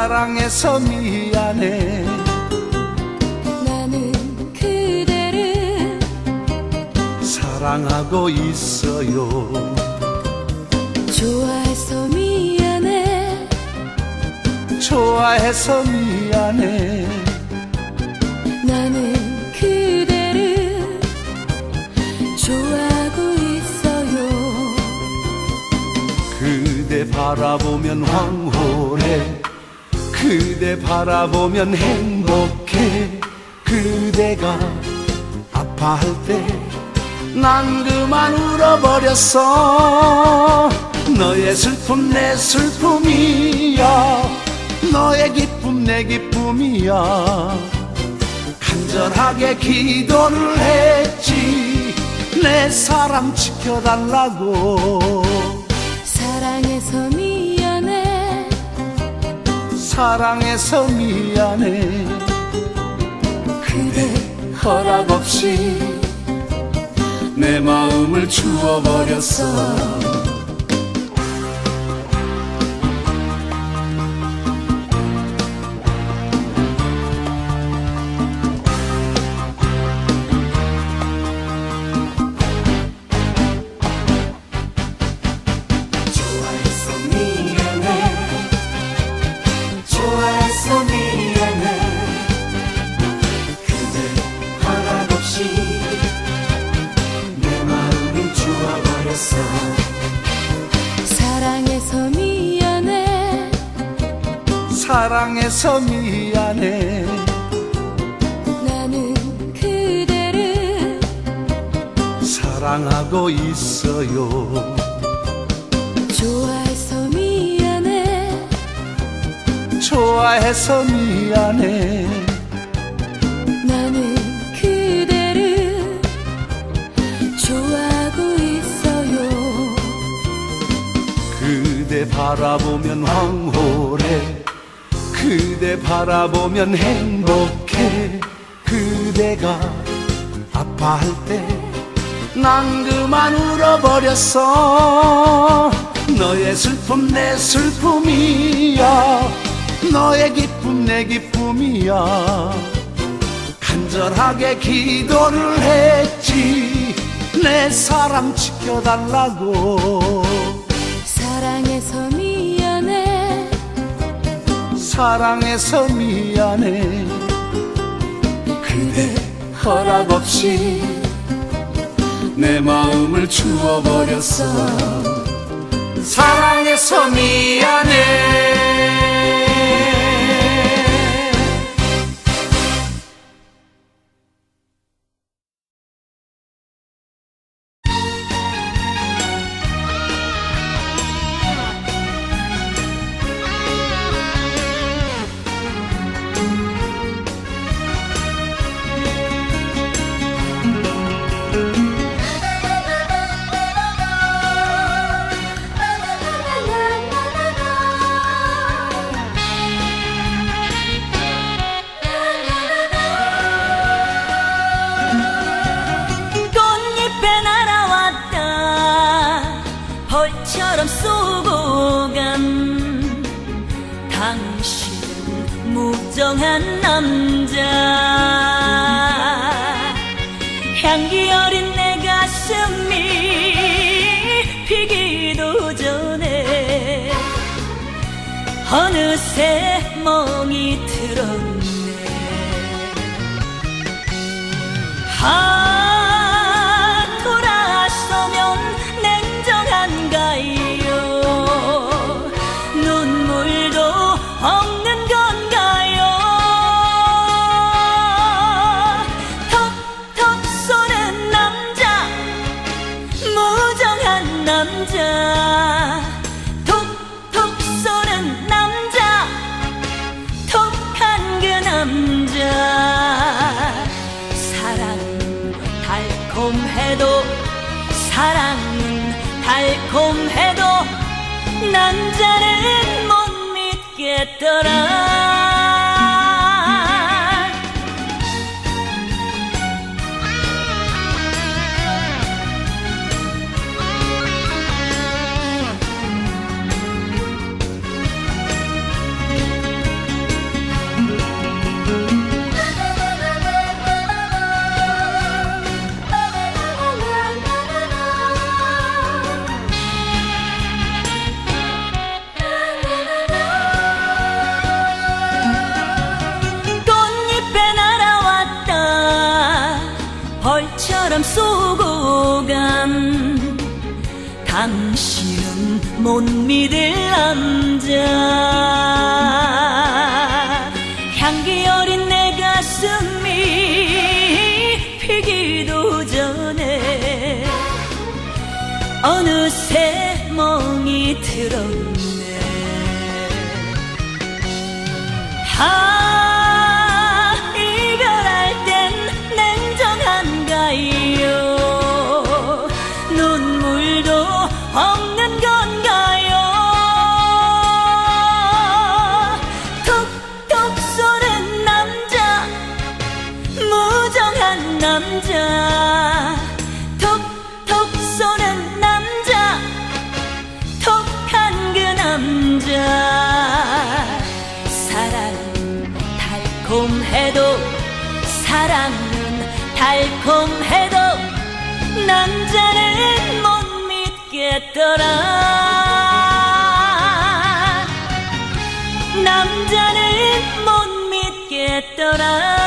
사랑해서 미안해. 나는 그대를 사랑하고 있어요. 좋아해서 미안해. 좋아해서 미안해. 나는 그대를 좋아하고 있어요. 그대 바라보면 황홀해 그대 바라보면 행복해. 그대가 아파할 때 난 그만 울어버렸어. 너의 슬픔 내 슬픔이야. 너의 기쁨 내 기쁨이야. 간절하게 기도를 했지. 내 사랑 지켜달라고. 사랑해서 미안해 사랑해서 미안해 그대 허락 없이 내 마음을 주워버렸어 버렸어 사랑해서 미안해. 사랑해서 미안해. 나는 그대를 사랑하고 있어요. 좋아해서 미안해. 좋아해서 미안해 바라보면 황홀해. 그대 바라보면 행복해. 그대가 아파할 때 난 그만 울어버렸어. 너의 슬픔 내 슬픔이야. 너의 기쁨 내 기쁨이야. 간절하게 기도를 했지. 내 사랑 지켜달라고. 미안해 사랑해서 미안해 그대 허락 없이 내 마음을 주워버렸어. 사랑해서 미안해 한 남자. 향기 어린 내 가슴이 피기도 전에 어느새 멍이 들었네 남자. 사랑은 달콤해도 사랑은 달콤해도 남자는 못 믿겠더라 당신은 못 믿을 남자. 향기 어린 내 가슴이 피기도 전에 어느새 멍이 들었네 남자. 톡톡 쏘는 남자. 톡한 그 남자. 사랑은 달콤해도 사랑은 달콤해도 남자는 못 믿겠더라. 남자는 못 믿겠더라